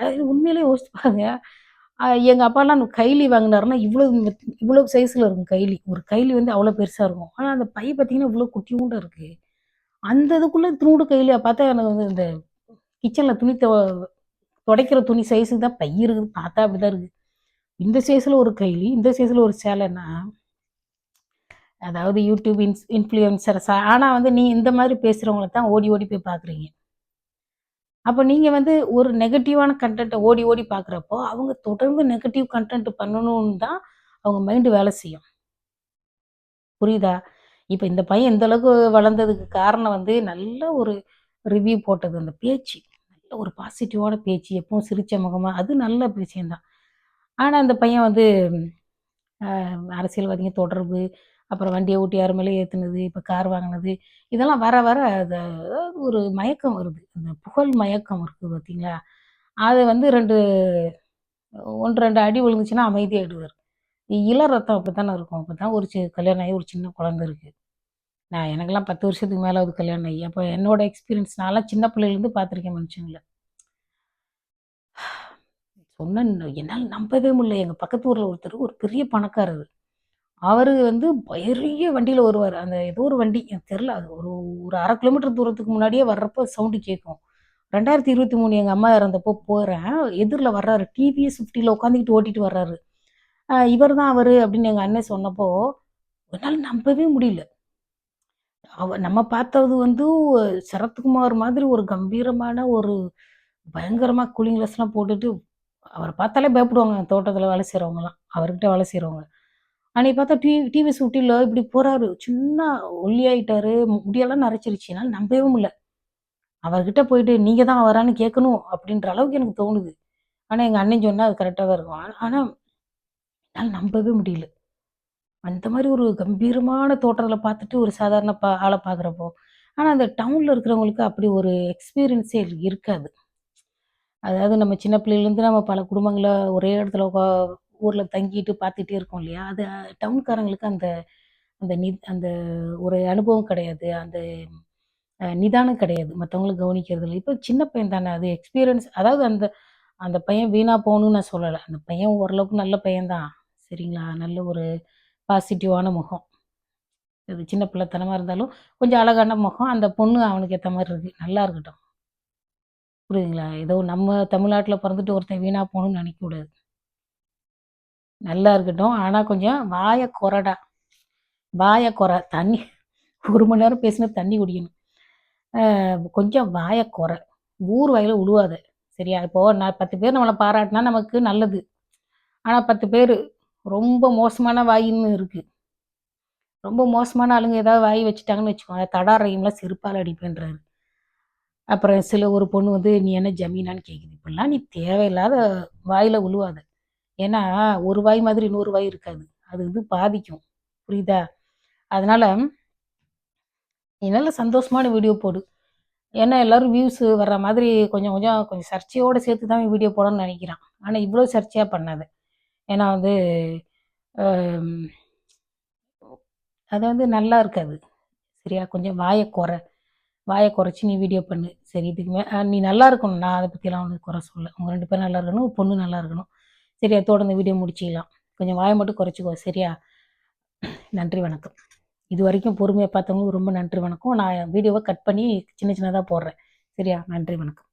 அது உண்மையிலேயே யோசிச்சு பாருங்க எங்கள் அப்பாலாம் கைலி வாங்கினாருன்னா இவ்வளோ இவ்வளோ சைஸில் இருக்கும் கைலி. ஒரு கைலி வந்து அவ்வளோ பெருசாக இருக்கும். ஆனால் அந்த பை பார்த்தீங்கன்னா இவ்வளோ குட்டியூண்டாக இருக்குது அந்த இதுக்குள்ளே திருண்டு கைலியாக பார்த்தா எனக்கு வந்து இந்த கிச்சனில் துணி துவ- துடைக்கிற துணி சைஸுக்கு தான் பை இருக்குது. பார்த்தா அப்படிதான் இருக்குது இந்த சைஸில் ஒரு கைலி இந்த சைஸில் ஒரு சேலைன்னா அதாவது யூடியூப் இன்ஸ் இன்ஃப்ளூயன்சர்ஸ் ஆனால் வந்து நீ இந்த மாதிரி பேசுகிறவங்கள தான் ஓடி ஓடி போய் பார்க்குறீங்க அப்போ நீங்கள் வந்து ஒரு நெகட்டிவான கண்டென்ட்டை ஓடி ஓடி பார்க்குறப்போ அவங்க தொடர்ந்து நெகட்டிவ் கண்டென்ட் பண்ணணும்னு தான் அவங்க மைண்டு வேலை செய்யும். புரியுதா? இப்போ இந்த பையன் இந்த அளவுக்கு வளர்ந்ததுக்கு காரணம் வந்து நல்ல ஒரு ரிவ்யூ போட்டது அந்த பேச்சு. நல்ல ஒரு பாசிட்டிவான பேச்சு எப்பவும் சிரித்த முகமாக அது நல்ல விஷயந்தான் ஆனால் அந்த பையன் வந்து அரசியல்வாதிங்க தொடர்பு அப்புறம் வண்டியை ஓட்டி யார் மேலே ஏற்றுனது இப்போ கார் வாங்கினது இதெல்லாம் வர வர அது அதாவது ஒரு மயக்கம் வருது. அந்த புகழ் மயக்கம் இருக்குது பார்த்தீங்களா அது வந்து ரெண்டு ஒன்று ரெண்டு அடி விழுந்துச்சுன்னா அமைதியாகிடுவார் இள ரத்தம் அப்படி தானே இருக்கும். அப்போ தான் ஒரு சி கல்யாணம் ஆகி ஒரு சின்ன குழந்தை இருக்குது நான் எனக்கெல்லாம் பத்து வருஷத்துக்கு மேலே அது கல்யாணம் ஆகி. அப்போ என்னோட எக்ஸ்பீரியன்ஸ் நான்லாம் சின்ன பிள்ளையிலேருந்து பார்த்துருக்கேன் மனுஷங்கள சொன்ன என்னால் நம்பவே முடியல. எங்கள் பக்கத்து ஊரில் ஒருத்தர் ஒரு பெரிய பணக்காரர். அவர் வந்து பெரிய வண்டியில் வருவார். அந்த ஏதோ ஒரு வண்டி எனக்கு தெரில அது ஒரு ஒரு அரை கிலோமீட்டர் தூரத்துக்கு முன்னாடியே வர்றப்போ சவுண்டு கேட்கும் ரெண்டாயிரத்தி இருபத்தி மூணு எங்கள் அம்மா இறந்தப்போ போகிறேன் எதிரில் வர்றாரு டிவிஎஸ் ஃபிஃப்டியில் உட்காந்துக்கிட்டு ஓட்டிட்டு வர்றாரு. இவர் தான் அவர் அப்படின்னு எங்கள் அண்ணன் சொன்னப்போ என்னால் நம்பவே முடியல. அவ நம்ம பார்த்தது வந்து சரத்குமார் மாதிரி ஒரு கம்பீரமான ஒரு பயங்கரமாக கூலிங் கிளாஸ்லாம் போட்டுட்டு அவரை பார்த்தாலே பயப்படுவாங்க தோட்டத்தில் வேலை செய்கிறவங்கலாம் அவர்கிட்ட வேலை செய்கிறவங்க அன்னைக்கு பார்த்தா டி டிவி சுட்டியில் இப்படி போகிறாரு சின்ன ஒல்லியாயிட்டாரு. முடியெல்லாம் நரைச்சிருச்சு. என்னால் நம்பவே முடியல. அவர்கிட்ட போயிட்டு நீங்கள் தான் வரான்னு கேட்கணும் அப்படின்ற அளவுக்கு எனக்கு தோணுது. ஆனால் எங்கள் அண்ணன் சொன்னால் அது கரெக்டாக தான் இருக்கும். ஆனால் என்னால் நம்பவே முடியல. அந்த மாதிரி ஒரு கம்பீரமான தோற்றத்தில் பார்த்துட்டு ஒரு சாதாரண பா ஆளை பார்க்குறப்போ ஆனால் அந்த டவுனில் இருக்கிறவங்களுக்கு அப்படி ஒரு எக்ஸ்பீரியன்ஸே இருக்காது. அதாவது நம்ம சின்ன பிள்ளையிலேருந்து நம்ம பல குடும்பங்களை ஒரே இடத்துல ஊரில் தங்கிட்டு பார்த்துட்டே இருக்கோம் இல்லையா? அது டவுன்காரங்களுக்கு அந்த அந்த நி அந்த ஒரு அனுபவம் கிடையாது. அந்த நிதானம் கிடையாது. மற்றவங்கள கவனிக்கிறது இல்லை. இப்போ சின்ன பையன் தானே அது எக்ஸ்பீரியன்ஸ் அதாவது அந்த அந்த பையன் வீணாக போகணும்னு நான் சொல்லலை. அந்த பையன் ஓரளவுக்கு நல்ல பையன்தான் சரிங்களா? நல்ல ஒரு பாசிட்டிவான முகம். அது சின்ன பிள்ளைத்தனமாக இருந்தாலும் கொஞ்சம் அழகான முகம். அந்த பொண்ணு அவனுக்கு ஏற்ற மாதிரி இருக்கு. நல்லா இருக்கட்டும். புரியுதுங்களா? ஏதோ நம்ம தமிழ்நாட்டில் பிறந்துட்டு ஒருத்தன் வீணாக போகணும்னு நினைக்கக்கூடாது நல்லா இருக்கட்டும். ஆனால் கொஞ்சம் வாயை குறடா. வாய குறை. தண்ணி. ஒரு மணி நேரம் பேசினா தண்ணி குடிக்கணும். கொஞ்சம் வாயை குறை. ஊர் வாயில் உழுவாத. சரியா? இப்போ நான் பத்து பேர் நம்மளை பாராட்டினா நமக்கு நல்லது. ஆனால் பத்து பேர் ரொம்ப மோசமான வாயின்னு இருக்குது ரொம்ப மோசமான ஆளுங்க ஏதாவது வாய் வச்சுட்டாங்கன்னு வச்சுக்கோங்க. தடாரையும்லாம் செருப்பால் அடிப்பேன்றாரு. அப்புறம் சில ஒரு பொண்ணு வந்து நீ என்ன ஜமீனான்னு கேட்குது இப்படிலாம் நீ தேவையில்லாத வாயில் உழுவாத. ஏன்னா ஒரு வாய் மாதிரி இன்னொரு வாய் இருக்காது. அது வந்து பாதிக்கும். புரியுதா? அதனால நீ நல்ல சந்தோஷமான வீடியோ போடு. ஏன்னா எல்லாரும் வியூஸ் வர்ற மாதிரி கொஞ்சம் கொஞ்சம் கொஞ்சம் சர்ச்சையோடு சேர்த்து தான் வீடியோ போடணும்னு நினைக்கிறான். ஆனால் இவ்வளோ சர்ச்சையாக பண்ணாத. ஏன்னா வந்து அது வந்து நல்லா இருக்காது. சரியா? கொஞ்சம் வாயை குறை. வாயை குறைச்சி நீ வீடியோ பண்ணு. சரி இதுக்கு மே நீ நல்லா இருக்கணும். நான் அதை பற்றிலாம் உனக்கு குறை சொல்ல உங்கள் ரெண்டு பேரும் நல்லா இருக்கணும். பொண்ணு நல்லா இருக்கணும். சரியா தொடர்ந்து வீடியோ முடிச்சிக்கலாம். கொஞ்சம் வாயை மட்டும் குறைச்சிக்கோ சரியா? நன்றி வணக்கம். இது வரைக்கும் பொறுமையாக பார்த்தவங்களுக்கு ரொம்ப நன்றி வணக்கம். நான் வீடியோவை கட் பண்ணி சின்ன சின்னதாக போடுறேன். சரியா? நன்றி வணக்கம்.